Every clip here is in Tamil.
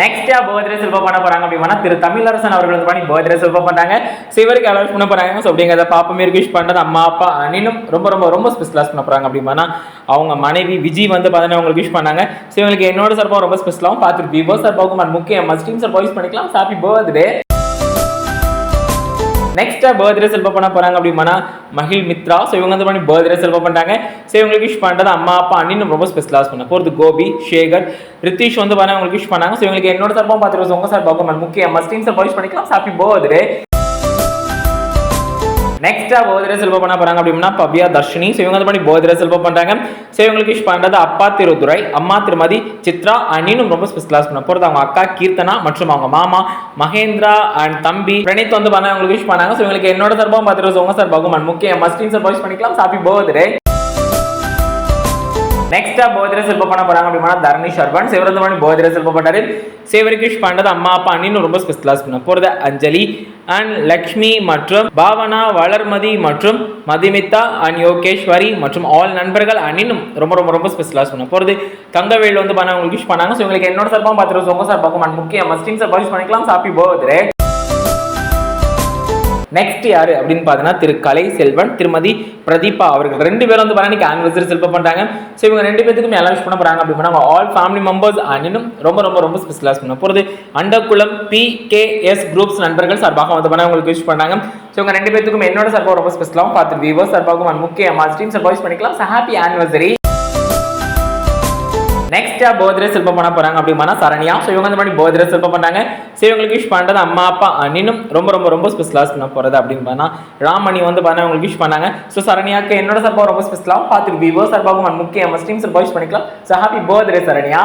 நெக்ஸ்டா பர்த்டே செல்வ பண்ண போறாங்க அப்படின்னா திரு தமிழரசன் அவர்கள் வந்து பண்ணி பர்த்டே செல்வ பண்றாங்க. சிவருக்கு அலௌட் பண்ண போறாங்க ஸோ அப்படிங்கிறத பாப்பா ரிக்வெஸ்ட் விஷ் அம்மா அப்பா அண்ணனும் ரொம்ப ரொம்ப ரொம்ப ஸ்பெஷலாக பண்ண போறாங்க அப்படின்னா அவங்க மனைவி விஜய் வந்து பார்த்தீங்கன்னா அவங்களுக்கு விஷ் பண்ணாங்க. ஸோ இவங்களுக்கு என்னோட சார்பாக ரொம்ப ஸ்பெஷலாகவும் பார்த்துட்டு விவோ சார் and முக்கிய மஸ்டீம் சார் வாய்ஸ் பண்ணிக்கலாம். ஹாப்பி பர்த்டே நெக்ஸ்ட்டாக பர்த்டே செல்வ பண்ண போகிறாங்க அப்படின்னா மகிழ் மித்ரா. ஸோ இவங்க வந்து பண்ணி பர்த்டே செல்வ பண்ணிட்டாங்க ஸோ இவங்களுக்கு விஷ் பண்ணுறது அம்மா அப்பா அண்ணன் ரொம்ப ஸ்பெஷலாக பண்ண போகிறது கோபி சேகர் ரித்திஷ் வந்து பண்ண அவங்களுக்கு விஷ் பண்ணாங்க. ஸோ இவங்களுக்கு என்னோட சார்பாக பார்த்துருக்கோம். உங்கள் சார் முக்கிய மஸ்டீம் சார் வாய்ஸ் பண்ணிக்கலாம். ஹாப்பி பர்த்டே நெக்ஸ்டா போதிர செல்வம் பண்ண போறாங்க அப்படின்னா பவ்யா தர்ஷினி. ஸோ இவங்க வந்து பண்ணி போதிர செல்வம் பண்றாங்க. ஸோ இவங்களுக்கு விஷ் பண்றது அப்பா திருதுரை அம்மா திருமதி சித்ரா அண்ணினும் ரொம்ப ஸ்பெஷலாக பண்ண போறது. அவங்க அக்கா கீர்த்தனா மற்றும் அவங்க மாமா மகேந்திரா அண்ட் தம்பி பிரணீத் வந்து பண்ண அவங்களுக்கு விஷ் பண்ணாங்க. ஸோ இவங்களுக்கு என்னோட சார்பாக பார்த்துட்டு உங்க சார் பகவான் முக்கிய மஸ்டின் சார் வாய்ஸ் பண்ணிக்கலாம். சாப்பி போதிரை நெக்ஸ்டா பர்த்டே செல்வ பண்ண போறாங்க அப்படின்னா தரணி ஷர்வன் சிவரந்த மணி பர்த்டே செல்வ பண்ணாரு சிவரிகிஷ் பாண்டது அம்மா அப்பா அண்ணின்னு ரொம்ப ஸ்பெஷலாக பண்ண போறது அஞ்சலி. அண்ட் லக்ஷ்மி மற்றும் பாவனா வளர்மதி மற்றும் மதிமிதா அண்ட் யோகேஸ்வரி மற்றும் ஆல் நண்பர்கள் அண்ணினும் ரொம்ப ரொம்ப ரொம்ப ஸ்பெஷலாக பண்ண போறது. தங்கவேல் வந்து பண்ண உங்களுக்கு விஷ் பண்ணாங்க. ஸோ உங்களுக்கு என்னோட சார்பாக பார்த்துட்டு உங்க சார்பாக முக்கிய மஸ்டின் சார் வாய்ஸ் பண்ணிக்கலாம். சாப்பி போகுது நெக்ஸ்ட் யாரு அப்படின்னு பார்த்தீங்கன்னா திரு கலை செல்வன் திருமதி பிரதீபா அவர்கள். ரெண்டு பேரும் வந்து பார்த்தீங்கன்னா ஆனிவர்சரி செல்ப பண்ணுறாங்க ஸோ இவங்க ரெண்டு பேத்துக்கும் எல்லாம் விஷ் பண்ண போறாங்க அப்படின்னா ஆல் ஃபேமிலி மெம்பர்ஸ் அண்ணனும் ரொம்ப ரொம்ப ரொம்ப ஸ்பெஷலாக பண்ண போகிறது அண்டக்குளம் பி கே எஸ் குரூப்ஸ் நண்பர்கள் சார்பாக வந்து பண்ண உங்களுக்கு விஷ் பண்ணாங்க. ஸோ இவங்க ரெண்டு பேத்துக்கும் என்னோட சார்பாக ரொம்ப ஸ்பெஷலாகவும் பார்த்து விவோ சார்பாகவும் முக்கிய மாஸ்டீம் சார் வாய்ஸ் பண்ணிக்கலாம். ஹாப்பி ஆனிவர்சரி நெக்ஸ்டா பர்த்டே சிற்பம் பண்ண போறாங்க அப்படின்னா சரணியா. ஸோ இவங்க அந்த மாதிரி பர்த்டே சிற்பம் பண்ணாங்க ஸோ இவங்களுக்கு விஷ் பண்ணுறது அம்மா அப்பா அண்ணினும் ரொம்ப ரொம்ப ரொம்ப ஸ்பெஷலாக பண்ண போறது அப்படின்னு பார்த்தா ராமணி வந்து பண்ண அவங்களுக்கு விஷ் பண்ணாங்க. ஸோ சரண்யாக்கு என்னோட சர்பா ரொம்ப ஸ்பெஷலாக பார்த்துட்டு விவோ சர்பாவும் முக்கிய முஸ்லீம் சர்பா வாய்ஸ் பண்ணிக்கலாம். ஸோ ஹாப்பி பர்த்டே சரண்யா.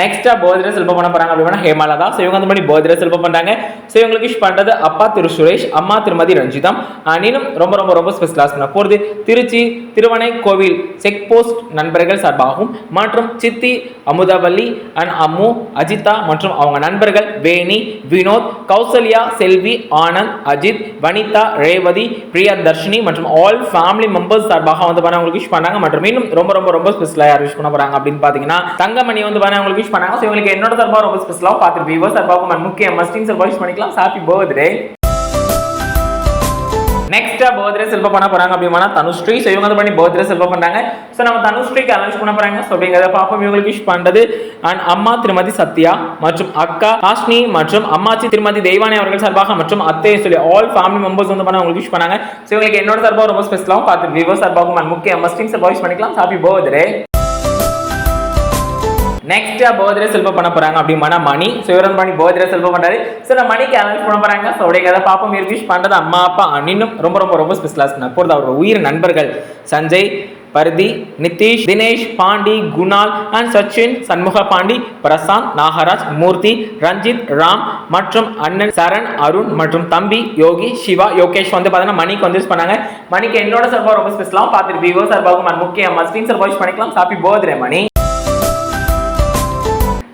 நெக்ஸ்ட்டாக பர்த்டே செல்பம் பண்ண போகிறாங்க அப்படின்னா ஹேமாலதா ஸோ இவங்க வந்து மாதிரி பர்த்டே செல்பம் பண்றாங்க. ஸோ இவங்களுக்கு விஷ் பண்ணுறது அப்பா திரு சுரேஷ் அம்மா திருமதி ரஞ்சிதம் நீனும் ரொம்ப ரொம்ப ரொம்ப ஸ்பெஷலாக பண்ண போகிறது திருச்சி திருவனை கோவில் செக் போஸ்ட் நண்பர்கள் சார்பாகவும் மற்றும் சித்தி அமுதவல்லி அண்ட் அம்மு அஜிதா மற்றும் அவங்க நண்பர்கள் வேணி வினோத் கௌசல்யா செல்வி ஆனந்த் அஜித் வனிதா ரேவதி பிரியா தர்ஷினி மற்றும் ஆல் ஃபேமிலி மெம்பர்ஸ் சார்பாக வந்து பண்ண உங்களுக்கு விஷ் பண்ணாங்க மற்றும் இன்னும் ரொம்ப ரொம்ப ரொம்ப ஸ்பெஷலாக யார் விஷ் பண்ண போகிறாங்க அப்படின்னு பார்த்தீங்கன்னா தங்கமணி வந்து பண்ண விஷ் பண்ணாங்க. ஸோ இவங்களுக்கு என்னோட சார்பாக ரொம்ப ஸ்பெஷலாக பார்த்துட்டு விவோ சார்பாக முக்கிய மஸ்டின் சார்பாக விஷ் பண்ணிக்கலாம். ஹாப்பி பர்த்டே நெக்ஸ்டா பர்த்டே செல்வ பண்ண போறாங்க அப்படின்னா தனுஸ்ரீ ஸோ இவங்க வந்து பண்ணி பர்த்டே செல்வ பண்ணாங்க. ஸோ நம்ம தனுஸ்ரீக்கு அலௌன்ஸ் பண்ண போறாங்க. ஸோ அப்படிங்கிறத பார்ப்போம். இவங்களுக்கு விஷ் பண்றது. அண்ட் அம்மா திருமதி சத்யா மற்றும் அக்கா ஹாஷ்னி மற்றும் அம்மாச்சி திருமதி தெய்வானி அவர்கள் சார்பாக மற்றும் அத்தையை சொல்லி ஆல் ஃபேமிலி மெம்பர்ஸ் வந்து பண்ண உங்களுக்கு விஷ் பண்ணாங்க. ஸோ இவங்களுக்கு என்னோட சார்பாக ரொம்ப ஸ்பெஷலாகவும் பார்த்து விவோ சார்பாகவும் முக்கிய மஸ்டிங் சார் வாய்ஸ் பண்ணிக்கலாம். ஹாப்பி பர்த்டே நெக்ஸ்ட்டாக பர்த்டே செல்வ பண்ண போகிறாங்க அப்படின்னா மணி. ஸோ இவரன் பண்ணி பர்த்டே செல்வ பண்ணுறாரு ஸோ நான் மணிக்கு அனௌன்ஸ் பண்ண போகிறாங்க ஸோ அப்படிங்கிறத பாப்போம் இவர் விஷ் பண்ணுறது அம்மா அப்பா அண்ணினும் ரொம்ப ரொம்ப ரொம்ப ஸ்பெஷலாக பண்ண போகிறது அவரோட உயிர் நண்பர்கள். சஞ்சய் பருதி நிதிஷ் தினேஷ் பாண்டி குணால் அண்ட் சச்சின் சண்முக பாண்டி பிரசாந்த் நாகராஜ் மூர்த்தி ரஞ்சித் ராம் மற்றும் அண்ணன் சரண் அருண் மற்றும் தம்பி யோகி சிவா யோகேஷ் வந்து பார்த்தீங்கன்னா மணிக்கு வந்து யூஸ் பண்ணாங்க. மணிக்கு என்னோட சார்பாக ரொம்ப ஸ்பெஷலாக பார்த்துட்டு விவோ சார்பாகவும் முக்கியமாக முக்கிய மஸ்டின் சார் பண்ணிக்கலாம். Happy birthday Mani.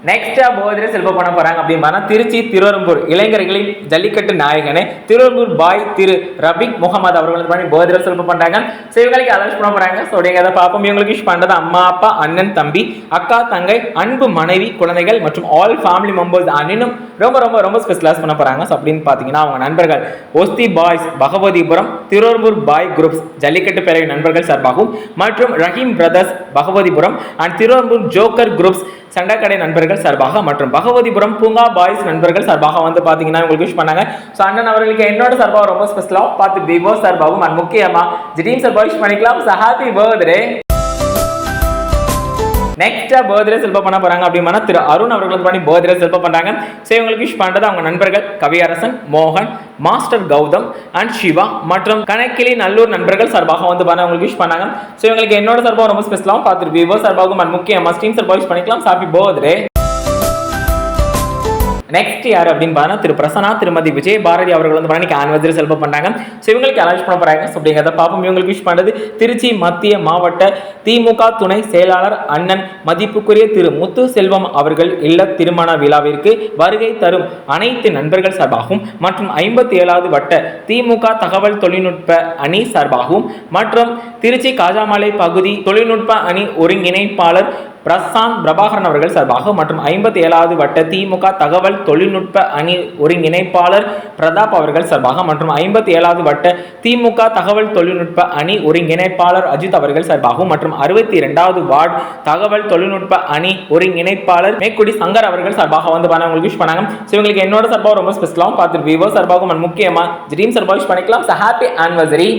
நெக்ஸ்டா பர்த்டே செல்வ பண்ண போறாங்க அப்படின்னா திருச்சி திருவரம்பூர் இளைஞர்களின் ஜல்லிக்கட்டு நாயகனே திருவரம்பூர் பாய் திரு ரபிக் முகமது அவர்கள் பண்ணி போதிர செல்வ பண்றாங்க. சிவகாலிக்கு அலர்ஜ் பண்ண போறாங்க. ஸோ அதை பார்ப்போம். இவங்களுக்கு விஷ் பண்றது அம்மா அப்பா அண்ணன் தம்பி அக்கா தங்கை அன்பு மனைவி குழந்தைகள் மற்றும் ஆல் ஃபேமிலி மெம்பர்ஸ் அண்ணனும் ரொம்ப ரொம்ப ரொம்ப ஸ்பெஷலாஸ் பண்ண போறாங்க. ஸோ அப்படின்னு பார்த்தீங்கன்னா அவங்க நண்பர்கள் Osthi boys Bhagavathipuram Thiruvarambur boy groups jallikattu பேரவை நண்பர்கள் சார்பாகவும் மற்றும் Rahim brothers Bhagavathipuram and Thiruvarambur joker groups சண்டைக்கடை நண்பர்கள் சார்பாக மற்றும் பகவதிபுரம் பூங்கா பாய்ஸ் நண்பர்கள் சார்பாக வந்து பார்த்தீங்கன்னா உங்களுக்கு விஷ் பண்ணாங்க. ஸோ அண்ணன் அவர்களுக்கு என்னோட சார்பாக ரொம்ப ஸ்பெஷலாக பார்த்து விவோ சார்பாகவும் அண்ட் முக்கியமா ஜிடீம் சார்பாக விஷ் பண்ணிக்கலாம். ஸோ ஹாப்பி பர்த்டே நெக்ஸ்டா பர்த்டே செல்ப பண்ண போறாங்க அப்படின்னா திரு அருண் அவர்கள் பண்ணி பர்த்டே செல்ப பண்றாங்க. ஸோ இவங்களுக்கு விஷ் பண்றது அவங்க நண்பர்கள் கவியரசன் மோகன் மாஸ்டர் கௌதம் அண்ட் சிவா மற்றும் கணக்கிலி நல்லூர் நண்பர்கள் சார்பாக வந்து பண்ண அவங்களுக்கு விஷ் பண்ணாங்க. ஸோ இவங்களுக்கு என்னோட சார்பாக ரொம்ப ஸ்பெஷலாகவும் பார்த்துருப்பீங்க விவோ சார்பாகவும் அண்ட் முக்கியமாக ஸ்டீம் சார்பாக விஷ் பண்ணிக்கலாம். ஹாப்பி பர்த்டே நெக்ஸ்ட் யார் அப்படின்னு பார்த்தா திரு பிரசனா திருமதி விஜய் பாரதி அவர்கள் வந்து இன்னைக்கு ஆனிவர்சரி செலிப்ரேட் பண்ணாங்க ஸோ இவங்களுக்கு அலௌன்ஸ் பண்ண போகிறாங்க அப்படிங்கிறத பார்ப்போம். இவங்களுக்கு விஷ் பண்ணது திருச்சி மத்திய மாவட்ட திமுக துணை செயலாளர் அண்ணன் மதிப்புக்குரிய திரு முத்து செல்வம் அவர்கள் இல்ல திருமண விழாவிற்கு வருகை தரும் அனைத்து நண்பர்கள் சார்பாகவும் மற்றும் ஐம்பத்தி ஏழாவது வட்ட திமுக தகவல் தொழில்நுட்ப அணி சார்பாகவும் மற்றும் திருச்சி காஜாமலை பகுதி தொழில்நுட்ப அணி ஒருங்கிணைப்பாளர் பிரசாந்த் பிரபாகரன் அவர்கள் சார்பாக மற்றும் ஐம்பத்தி ஏழாவது வட்ட திமுக தகவல் தொழில்நுட்ப அணி ஒருங்கிணைப்பாளர் பிரதாப் அவர்கள் சார்பாக மற்றும் ஐம்பத்தி ஏழாவது வட்ட திமுக தகவல் தொழில்நுட்ப அணி ஒருங்கிணைப்பாளர் அஜித் அவர்கள் சார்பாகவும் மற்றும் அறுபத்தி இரண்டாவது வார்டு தகவல் தொழில்நுட்ப அணி ஒருங்கிணைப்பாளர் மேக்குடி சங்கர் அவர்கள் சார்பாக வந்து பண்ண உங்களுக்கு விஷ் பண்ணாங்க. ஸோ இவங்களுக்கு என்னோட சார்பாக ரொம்ப ஸ்பெஷலாகவும் பார்த்து விவோ சார்பாகவும் முக்கியமாக முக்கியமா ட்ரீம் சார்பாக விஷ் பண்ணிக்கலாம். Happy anniversary